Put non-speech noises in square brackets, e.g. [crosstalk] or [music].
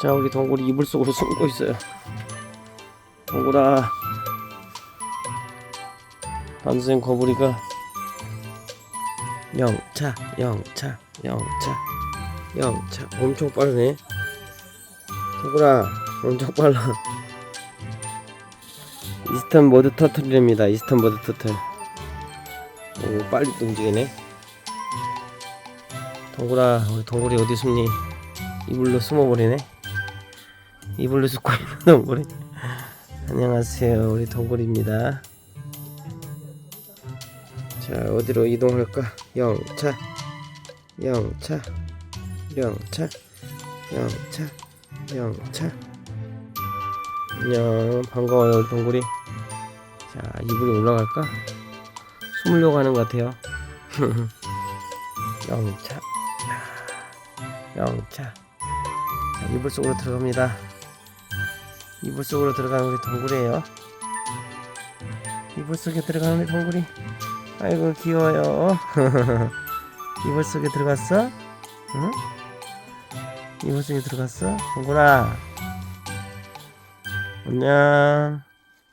자 우리 동굴이 이불 속으로 숨고 있어요. 동굴아. 반생 거북이가 영차 영차 영차 영차. 엄청 빠르네. 동굴아 엄청 빨라. 이스턴 모드 터틀입니다. 이스턴 모드 터틀. 오 빨리 또 움직이네. 동굴아 우리 동굴이 어디 숨니? 이불로 숨어버리네 이불로 숨고 있는 동굴이. 안녕하세요. 우리 동굴입니다. 자 어디로 이동할까? 영차. 영차. 영차. 영차. 영차. 안녕. 반가워요 우리 동굴이. 자 이불이 올라갈까? 숨으려고 하는 것 같아요. [laughs] 영차. 영차. 자, 이불 속으로 들어갑니다 이불 속으로 들어가는 우리 동굴이에요 이불 속에 들어가는 우리 동굴이 아이고 귀여워요 [laughs] 이불 속에 들어갔어? 응? 이불 속에 들어갔어? 동굴아 안녕